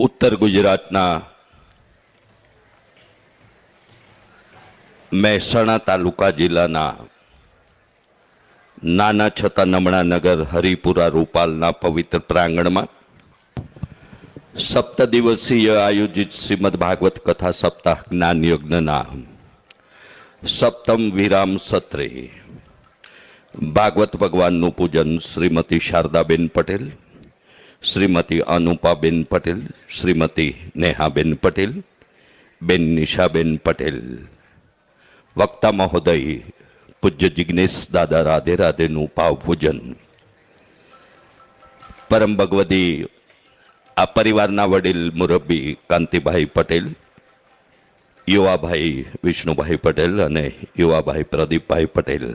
ઉત્તર ગુજરાતના મહેસાણા તાલુકા જિલ્લાના નાના છતાં નમણા નગર હરિપુરા રૂપાલના પવિત્ર પ્રાંગણમાં સપ્ત દિવસીય આયોજિત શ્રીમદ ભાગવત કથા સપ્તાહ જ્ઞાન યજ્ઞના સપ્તમ વિરામ સત્રે. ભાગવત ભગવાનનું પૂજન શ્રીમતી શારદાબેન પટેલ શ્રીમતી અનુપાબેન પટેલ, શ્રીમતી નેહાબેન પટેલ, બેન નિશાબેન પટેલ, વક્તા મહોદય, પૂજ્ય જિજ્ઞેશ દાદા રાધે રાધેનું પૂજન પરમ ભગવતી, આ પરિવારના વડીલ મુરબ્બી કાંતિભાઈ પટેલ, યુવાભાઈ વિષ્ણુભાઈ પટેલ અને યુવાભાઈ પ્રદીપભાઈ પટેલ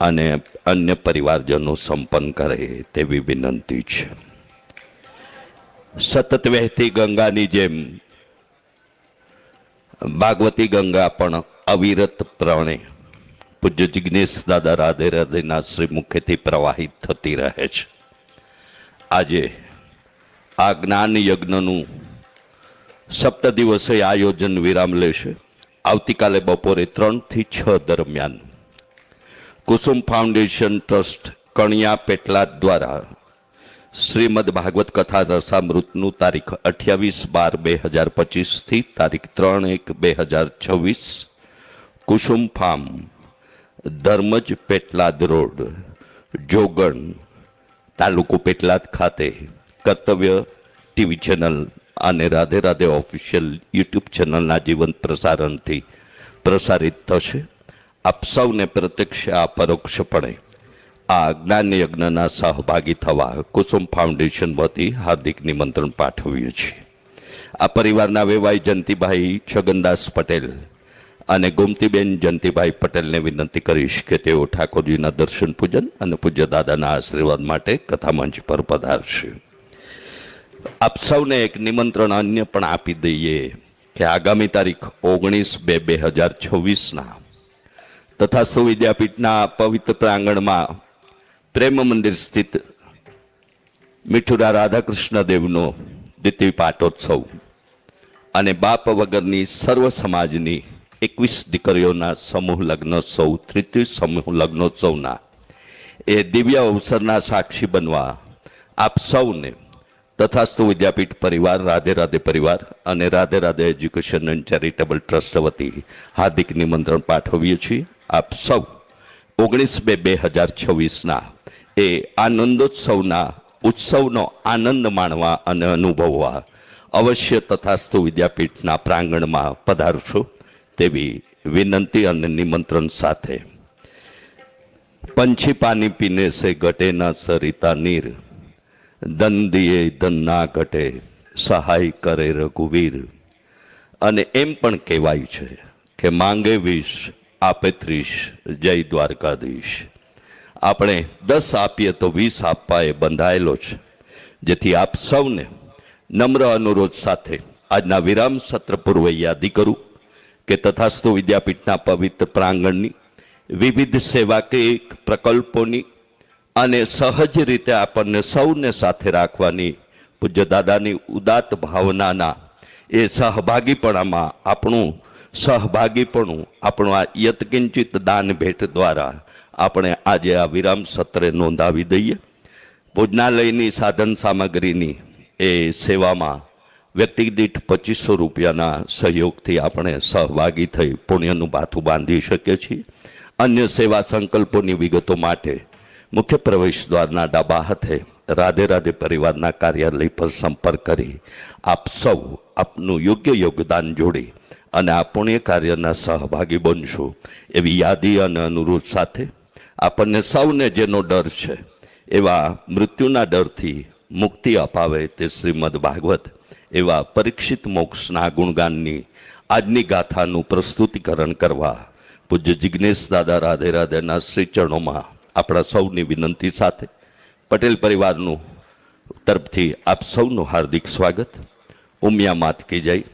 અને અન્ય પરિવારજનો સંપન્ન કરે તેવી વિનંતી છે. સતત વહેતી ગંગાની જેમ. ભાગવતી ગંગા પણ અવિરત પ્રણે પૂજ્ય જિજ્ઞેશ દાદા રાધે રાધેના શ્રી મુખેથી પ્રવાહિત થતી રહે છે. આજે આ જ્ઞાન યજ્ઞનું સપ્ત દિવસે આયોજન વિરામ લેશે આવતીકાલે બપોરે ત્રણથી છ દરમિયાન. કુસુમ ફાઉન્ડેશન ટ્રસ્ટ કણિયા પેટલાદ દ્વારા શ્રીમદ ભાગવત કથા રસામૃતનું તારીખ અઠ્યાવીસ બાર બે હજાર પચીસથી તારીખ ત્રણ એક બે હજાર છવ્વીસ. કુસુમ ફાર્મ ધર્મજ પેટલાદ રોડ, જોગણ તાલુકો પેટલાદ ખાતે, કર્તવ્ય ટીવી ચેનલ અને રાધે રાધે ઓફિશિયલ યુટ્યુબ ચેનલના જીવંત પ્રસારણથી પ્રસારિત થશે. આપ સૌને પ્રત્યક્ષ આ પરોક્ષપણે આ જ્ઞાન યજ્ઞના સહભાગી થવા કુસુમ ફાઉન્ડેશન વતી હાર્દિક નિમંત્રણ પાઠવીએ છીએ. આ પરિવારના વેવાઈ જયંતિભાઈ છગનદાસ પટેલ અને ગોમતીબેન જયંતિભાઈ પટેલને વિનંતી કરીશ કે તેઓ ઠાકોરજીના દર્શન પૂજન અને પૂજ્ય દાદાના આશીર્વાદ માટે કથામંચ પર પધારશે. આપ સૌને એક નિમંત્રણ અન્ય પણ આપી દઈએ કે આગામી તારીખ ઓગણીસ બે બે હજાર છવ્વીસના તથા વિદ્યાપીઠના પવિત્ર પ્રાંગણમાં પ્રેમ મંદિર સ્થિત મીઠુરા રાધાકૃષ્ણ દેવનો દ્વિતીય પાટોત્સવ અને બાપ વગરની સર્વ સમાજની એકવીસ દીકરીઓના સમૂહ લગ્નોત્સવ તૃતીય સમૂહ લગ્નોત્સવના એ દિવ્ય અવસરના સાક્ષી બનવા આપ સૌને તથાસ્તુ વિદ્યાપીઠ પરિવાર, રાધે રાધે પરિવાર અને Radhe Radhe education and charitable trust વતી હાર્દિક નિમંત્રણ પાઠવીએ છીએ. આપ સૌ ઓગણીસ બે બે હજાર છવ્વીસના એ આનંદોત્સવના, ઉત્સવનો આનંદ માણવા અને અનુભવવા અવશ્ય તથાસ્તુ વિદ્યાપીઠના પ્રાંગણમાં પધારશો તેવી વિનંતી અને નિમંત્રણ સાથે. પંછી પાણી પીને સે ઘટે ના સરિતા નીર ધન દિયે ધન ના ઘટે, સહાય કરે રઘુવીર. અને એમ પણ કહેવાય છે કે માંગે વીસ આપે ત્રીસ. જય દ્વારકાધીશ. આપણે દસ આપીએ તો વીસ આપવા એ બંધાયેલો છે. જેથી આપ સૌને નમ્ર અનુરોધ સાથે આજના વિરામ સત્ર પૂર્વે યાદી કરું કે તથાસ્તુ વિદ્યાપીઠના પવિત્ર પ્રાંગણની વિવિધ સેવાકીય પ્રકલ્પોની અને સહજ રીતે આપણને સૌને સાથે રાખવાની પૂજ્ય દાદાની ઉદાત્ત ભાવનાના એ સહભાગીપણામાં આપણું સહભાગીપણું આપણું આ યતકિંચિત દાન ભેટ દ્વારા આપણે આજે આ વિરામ સત્રે નોંધાવી દઈએ. ભોજનાલયની સાધન સામગ્રીની એ સેવામાં વ્યક્તિદીઠ પચીસો રૂપિયાના સહયોગથી આપણે સહભાગી થઈ પુણ્યનું ભાથું બાંધી શકીએ છીએ. અન્ય સેવા સંકલ્પોની વિગતો માટે મુખ્ય પ્રવેશ દ્વારના ડાબા હાથે રાધે રાધે પરિવારના કાર્યાલય પર સંપર્ક કરી આપ સૌ આપનું યોગ્ય યોગદાન જોડી અને આ પુણ્ય કાર્યના સહભાગી બનશું એવી યાદી અને અનુરોધ સાથે આપણને સૌને જેનો ડર છે એવા મૃત્યુના ડરથી મુક્તિ અપાવે તે શ્રીમદ ભાગવત એવા પરીક્ષિત મોક્ષના ગુણગાનની આજની ગાથાનું પ્રસ્તુતિકરણ કરવા પૂજ્ય જિજ્ઞેશ દાદા રાધે રાધેના શ્રીચરણોમાં આપણા સૌની વિનંતી સાથે પટેલ પરિવારનું તરફથી આપ સૌનું હાર્દિક સ્વાગત. ઉમિયા માત કી જય.